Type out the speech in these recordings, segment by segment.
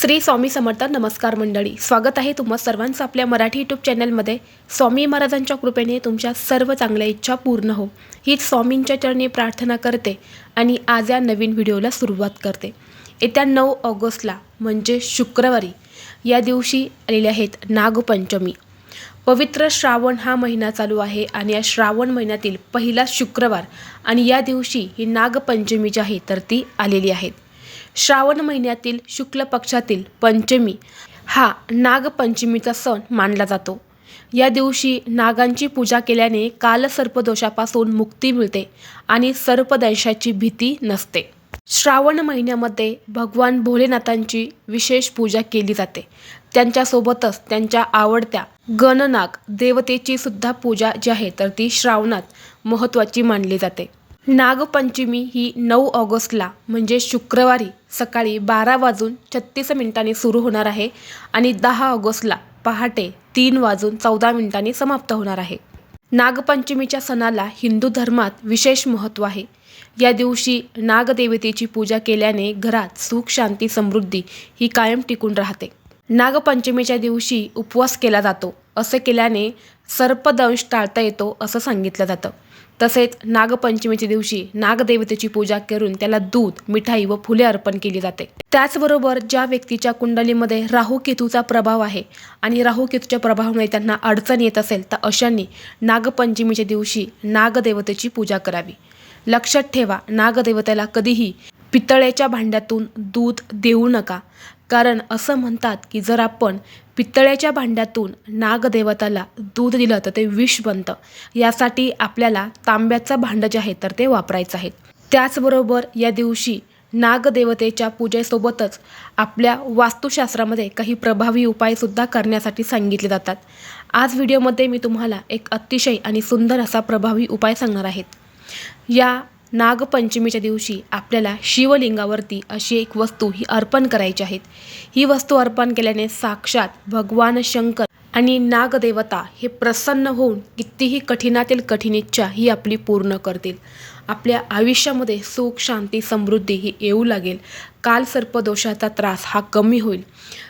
श्री स्वामी समर्थ नमस्कार मंडळी. स्वागत आहे तुम्हा सर्वांचं आपल्या मराठी यूट्यूब चॅनलमध्ये. स्वामी महाराजांच्या कृपेने तुमच्या सर्व चांगल्या इच्छा पूर्ण हो. हीच स्वामींच्या चरणी प्रार्थना करते आणि आज या नवीन व्हिडिओला सुरुवात करते. येत्या नऊ ऑगस्टला म्हणजे शुक्रवारी या दिवशी आलेले आहेत नागपंचमी. पवित्र श्रावण हा महिना चालू आहे आणि या श्रावण महिन्यातील पहिला शुक्रवार आणि या दिवशी ही नागपंचमी जी आहे तर ती आलेली आहेत. श्रावण महिन्यातील शुक्ल पक्षातील पंचमी हा नागपंचमीचा सण मानला जातो. या दिवशी नागांची पूजा केल्याने कालसर्पदोषापासून मुक्ती मिळते आणि सर्पदंशाची भीती नसते. श्रावण महिन्यामध्ये भगवान भोलेनाथांची विशेष पूजा केली जाते. त्यांच्यासोबतच त्यांच्या आवडत्या गणनाग देवतेची सुद्धा पूजा जी आहे तर ती श्रावणात महत्त्वाची मानली जाते. नागपंचमी ही नऊ ऑगस्टला म्हणजे शुक्रवारी सकाळी बारा वाजून छत्तीस मिनिटांनी सुरू होणार आहे आणि दहा ऑगस्टला पहाटे तीन वाजून चौदा मिनिटांनी समाप्त होणार आहे. नागपंचमीच्या सणाला हिंदू धर्मात विशेष महत्त्व आहे. या दिवशी नागदेवतेची पूजा केल्याने घरात सुख शांती समृद्धी ही कायम टिकून राहते. नागपंचमीच्या दिवशी उपवास केला जातो असे केल्याने सर्पदंश टाळता येतो असं सांगितलं जातं. तसेच नागपंचमीच्या दिवशी नागदेवतेची पूजा करून त्याला दूध मिठाई व फुले अर्पण केली जाते. त्याचबरोबर ज्या व्यक्तीच्या कुंडलीमध्ये राहू केतूचा प्रभाव आहे आणि राहू केतूच्या प्रभावामुळे त्यांना अडचण येत असेल तर अशांनी नागपंचमीच्या दिवशी नागदेवतेची पूजा करावी. लक्षात ठेवा नागदेवतेला कधीही पितळेच्या भांड्यातून दूध देऊ नका. कारण असं म्हणतात की जर आपण पितळ्याच्या भांड्यातून नागदेवताला दूध दिलं तर ते विष बनतं. यासाठी आपल्याला तांब्याचं भांडं जे आहे तर ते वापरायचं आहे. त्याचबरोबर या दिवशी नागदेवतेच्या पूजेसोबतच आपल्या वास्तुशास्त्रामध्ये काही प्रभावी उपायसुद्धा करण्यासाठी सांगितले जातात. आज व्हिडिओमध्ये मी तुम्हाला एक अतिशय आणि सुंदर असा प्रभावी उपाय सांगणार आहेत या नागपंचमीच्या दिवशी आपल्याला शिवलिंगावरती अशी एक वस्तू ही अर्पण करायची आहेत. ही वस्तू अर्पण केल्याने साक्षात भगवान शंकर आणि नागदेवता हे प्रसन्न होऊन कितीही कठीणातील कठीण इच्छा ही आपली पूर्ण करतील. आपल्या आयुष्यामध्ये सुख शांती समृद्धी ही येऊ लागेल. काल सर्पदोषाचा त्रास हा कमी होईल.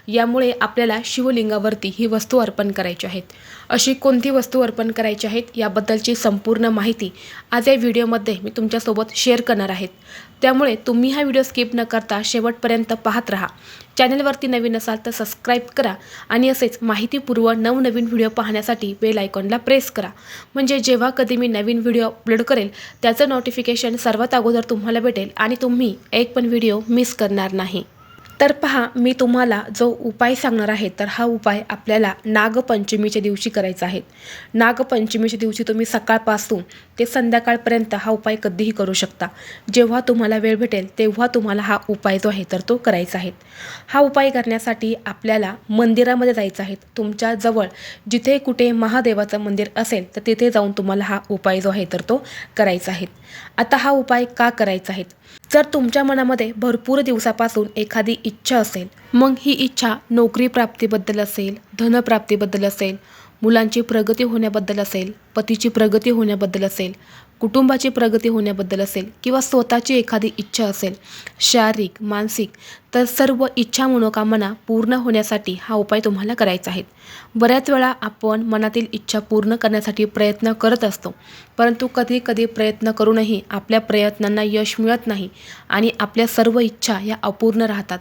यामुळे आपल्याला शिवलिंगावरती ही वस्तू अर्पण करायची आहेत. अशी कोणती वस्तू अर्पण करायची आहेत याबद्दलची संपूर्ण माहिती आज या व्हिडिओमध्ये मी तुमच्यासोबत शेअर करणार आहेत. त्यामुळे तुम्ही हा व्हिडिओ स्किप न करता शेवटपर्यंत पाहत राहा. चॅनलवरती नवीन असाल तर सबस्क्राईब करा आणि असेच माहितीपूर्व नवनवीन व्हिडिओ पाहण्यासाठी बेल आयकॉनला प्रेस करा. म्हणजे जेव्हा कधी मी नवीन व्हिडिओ अपलोड करेल त्याचं नोटिफिकेशन सर्वात अगोदर तुम्हाला भेटेल आणि तुम्ही एक पण व्हिडिओ मिस करणार नाही. तर पहा मी तुम्हाला जो उपाय सांगणार आहे तर हा उपाय आपल्याला नागपंचमीच्या दिवशी करायचा आहे. नागपंचमीच्या दिवशी तुम्ही सकाळपासून ते संध्याकाळपर्यंत हा उपाय कधीही करू शकता. जेव्हा तुम्हाला वेळ भेटेल तेव्हा तुम्हाला हा उपाय जो आहे तर तो करायचा आहे. हा उपाय करण्यासाठी आपल्याला मंदिरामध्ये जायचं आहे. तुमच्या जवळ जिथे कुठे महादेवाचं मंदिर असेल तर तिथे जाऊन तुम्हाला हा उपाय जो आहे तर तो करायचा आहे. आता हा उपाय का करायचा आहे? जर तुमच्या मनामध्ये भरपूर दिवसापासून एखादी इच्छा असेल मग ही इच्छा नोकरी प्राप्तीबद्दल असेल धनप्राप्तीबद्दल असेल मुलांची प्रगती होण्याबद्दल असेल पतीची प्रगती होण्याबद्दल असेल कुटुंबाची प्रगती होण्याबद्दल असेल किंवा स्वतःची एखादी इच्छा असेल शारीरिक मानसिक तर सर्व इच्छा मनोकामना पूर्ण होण्यासाठी हा उपाय तुम्हाला करायचा आहे. बऱ्याच वेळा आपण मनातील इच्छा पूर्ण करण्यासाठी प्रयत्न करत असतो परंतु कधी कधी प्रयत्न करूनही आपल्या प्रयत्नांना यश मिळत नाही आणि आपल्या सर्व इच्छा या अपूर्ण राहतात.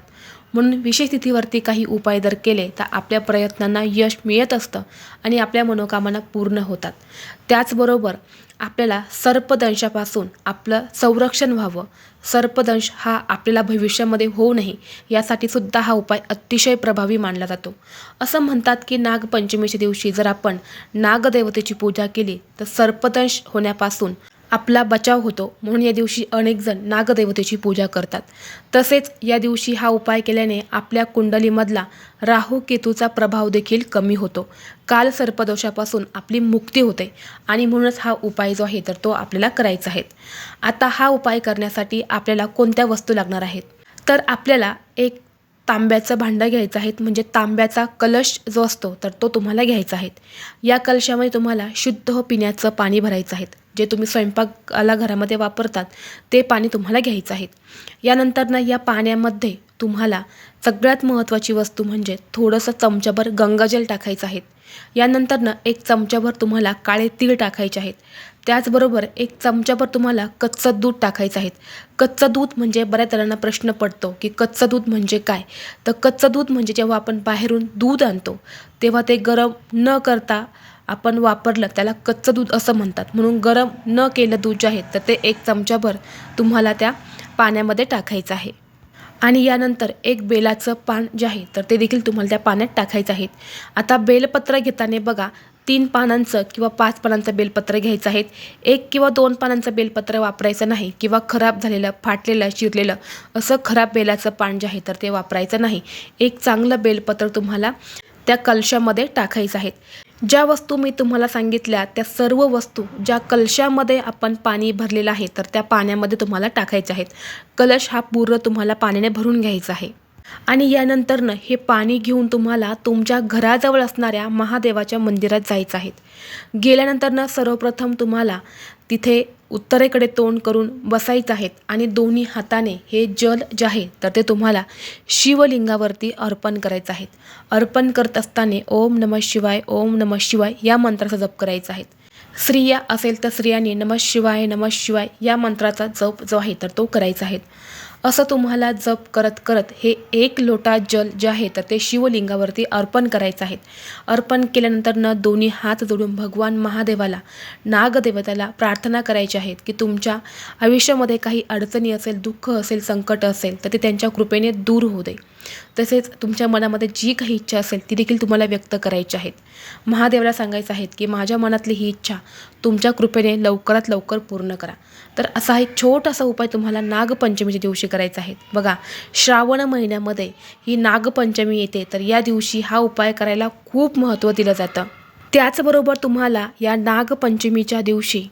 म्हणून विशेष तिथीवरती काही उपाय जर केले तर आपल्या प्रयत्नांना यश मिळत असतं आणि आपल्या मनोकामना पूर्ण होतात. त्याचबरोबर आपल्याला सर्पदंशापासून आपलं संरक्षण व्हावं. सर्पदंश हा आपल्याला भविष्यामध्ये होऊ नये यासाठी सुद्धा हा उपाय अतिशय प्रभावी मानला जातो. असं म्हणतात की नागपंचमीच्या दिवशी जर आपण नागदेवतेची पूजा केली तर सर्पदंश होण्यापासून आपला बचाव होतो. म्हणून या दिवशी अनेकजण नागदेवतेची पूजा करतात. तसेच या दिवशी हा उपाय केल्याने आपल्या कुंडलीमधला राहू केतूचा प्रभाव देखील कमी होतो. काल सर्पदोषापासून आपली मुक्ती होते आणि म्हणूनच हा उपाय जो आहे तर तो आपल्याला करायचा आहे. आता हा उपाय करण्यासाठी आपल्याला कोणत्या वस्तू लागणार आहेत? तर आपल्याला एक तांब्याचं भांडं घ्यायचं आहे. म्हणजे तांब्याचा कलश जो असतो तर तो तुम्हाला घ्यायचा आहे. या कलशामध्ये तुम्हाला शुद्ध पिण्याचं पाणी भरायचं आहे. जे तुम्ही स्वयंपाकाला घरामध्ये वापरतात ते पाणी तुम्हाला घ्यायचं आहे. यानंतर ना या पाण्यामध्ये तुम्हाला सगळ्यात महत्त्वाची वस्तू म्हणजे थोडंसं चमच्याभर गंगाजल टाकायचं आहे. यानंतर ना एक चमच्याभर तुम्हाला काळे तीळ टाकायचे आहेत. त्याचबरोबर एक चमच्याभर तुम्हाला कच्चं दूध टाकायचं आहे. कच्चं दूध म्हणजे बऱ्याच जणांना प्रश्न पडतो की कच्चं दूध म्हणजे काय? तर कच्चं दूध म्हणजे जेव्हा आपण बाहेरून दूध आणतो तेव्हा ते गरम न करता आपण वापरलं त्याला कच्चं दूध असं म्हणतात. म्हणून गरम न केलं दूध जे आहे तर ते एक चमचाभर तुम्हाला त्या पाण्यामध्ये टाकायचं आहे. आणि यानंतर एक बेलाचं पान जे आहे तर ते देखील तुम्हाला त्या पाण्यात टाकायचं आहे. आता बेलपत्र घेताना बघा तीन पानांचं किंवा पाच पानांचं बेलपत्र घ्यायचं आहे. एक किंवा दोन पानांचं बेलपत्र वापरायचं नाही किंवा खराब झालेलं फाटलेलं चिरलेलं असं खराब बेलाचं पान जे आहे तर ते वापरायचं नाही. एक चांगलं बेलपत्र तुम्हाला त्या कलशामध्ये टाकायचं आहे. ज्या वस्तू मी तुम्हाला सांगितल्या त्या सर्व वस्तू ज्या कलशामध्ये आपण पाणी भरलेलं आहे तर त्या पाण्यामध्ये तुम्हाला टाकायच्या आहेत. कलश हा पूर्ण तुम्हाला पाण्याने भरून घ्यायचा आहे. आणि यानंतरनं हे पाणी घेऊन तुम्हाला तुमच्या घराजवळ असणाऱ्या महादेवाच्या मंदिरात जायचं आहे. गेल्यानंतरनं सर्वप्रथम तुम्हाला तिथे उत्तरेकडे तोंड करून बसायचं आहेत आणि दोन्ही हाताने हे जल जे आहे तर ते तुम्हाला शिवलिंगावरती अर्पण करायचं आहेत. अर्पण करत असताना ओम नमः शिवाय ओम नमः शिवाय या मंत्राचा जप करायचा आहे. स्त्रिया असेल तर स्त्रियांनी नमः शिवाय नमः शिवाय या मंत्राचा जप जो आहे तर तो करायचा आहे. असं तुम्हाला जप करत करत हे एक लोटा जल जे आहे तर ते शिवलिंगावरती अर्पण करायचं आहे. अर्पण केल्यानंतर न दोन्ही हात जोडून भगवान महादेवाला नागदेवताला प्रार्थना करायची आहेत की तुमच्या आयुष्यामध्ये काही अडचणी असेल दुःख असेल संकट असेल तर ते त्यांच्या कृपेने दूर होऊ दे. तसेच तुमच्या मनामध्ये जी काही इच्छा असेल ती देखील तुम्हाला व्यक्त करायची आहेत. महादेवाला सांगायचं आहेत की माझ्या मनातली ही इच्छा तुमच्या कृपेने लवकरात लवकर पूर्ण करा. तर असा एक छोटासा उपाय तुम्हाला नागपंचमीच्या दिवशी करायचा आहे. बघा श्रावण महिन्यामध्ये ही नागपंचमी येते तर या दिवशी हा उपाय करायला खूप महत्त्व दिलं जातं. त्याचबरोबर तुम्हाला या नागपंचमीच्या दिवशी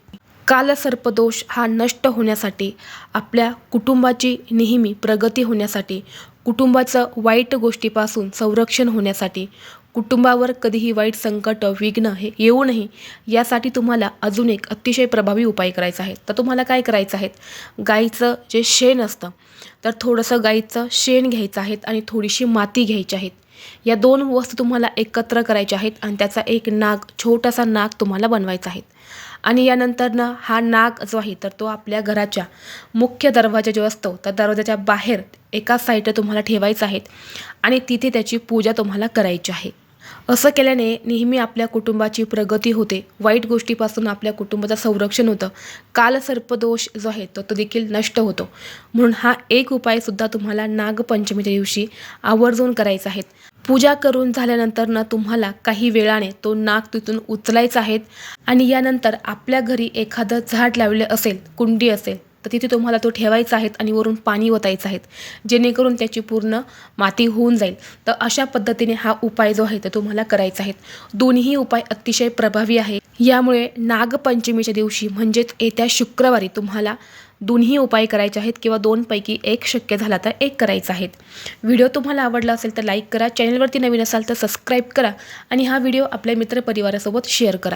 कालसर्पदोष हा नष्ट होण्यासाठी आपल्या कुटुंबाची नेहमी प्रगती होण्यासाठी कुटुंबाचं वाईट गोष्टीपासून संरक्षण होण्यासाठी कुटुंबावर कधीही वाईट संकट विघ्न हे येऊ नये यासाठी तुम्हाला अजून एक अतिशय प्रभावी उपाय करायचा आहे. तर तुम्हाला काय करायचं आहे? गाईचं जे शेण असतं तर थोडंसं गाईचं शेण घ्यायचं आहे आणि थोडीशी माती घ्यायची आहेत या दोन वस्तू तुम्हाला एकत्र करायच्या आहेत आणि त्याचा एक नाग छोटासा नाग तुम्हाला बनवायचा आहे. आणि यानंतरनं हा नाग जो आहे तर तो आपल्या घराच्या मुख्य दरवाजा जो असतो त्या दरवाजाच्या बाहेर एका साईडला तुम्हाला ठेवायचा आहे आणि तिथे त्याची पूजा तुम्हाला करायची आहे. असं केल्याने नेहमी आपल्या कुटुंबाची प्रगती होते. वाईट गोष्टीपासून आपल्या कुटुंबाचं संरक्षण होतं. कालसर्पदोष जो आहे तो तो देखील नष्ट होतो. म्हणून हा एक उपायसुद्धा तुम्हाला नागपंचमीच्या दिवशी आवर्जून करायचा आहे. पूजा करून झाल्यानंतर ना तुम्हाला काही वेळाने तो नाग तिथून उचलायचा आहे. आणि यानंतर आपल्या घरी एखादं झाड लावले असेल कुंडी असेल तर तिथे तुम्हाला तो ठेवायचा आहेत आणि वरून पाणी ओतायचं आहे. जेणेकरून त्याची पूर्ण माती होऊन जाईल. तर अशा पद्धतीने हा उपाय जो आहे तो तुम्हाला करायचा आहे. दोन्ही उपाय अतिशय प्रभावी आहे. यामुळे नागपंचमीच्या दिवशी म्हणजेच येत्या शुक्रवारी तुम्हाला दोन्ही उपाय करायचे आहेत किंवा दोनपैकी एक शक्य झाला तर एक करायचा आहे. व्हिडिओ तुम्हाला आवडला असेल तर लाईक करा. चॅनलवरती नवीन असाल तर सबस्क्राईब करा आणि हा व्हिडिओ आपल्या मित्रपरिवारासोबत शेअर करा.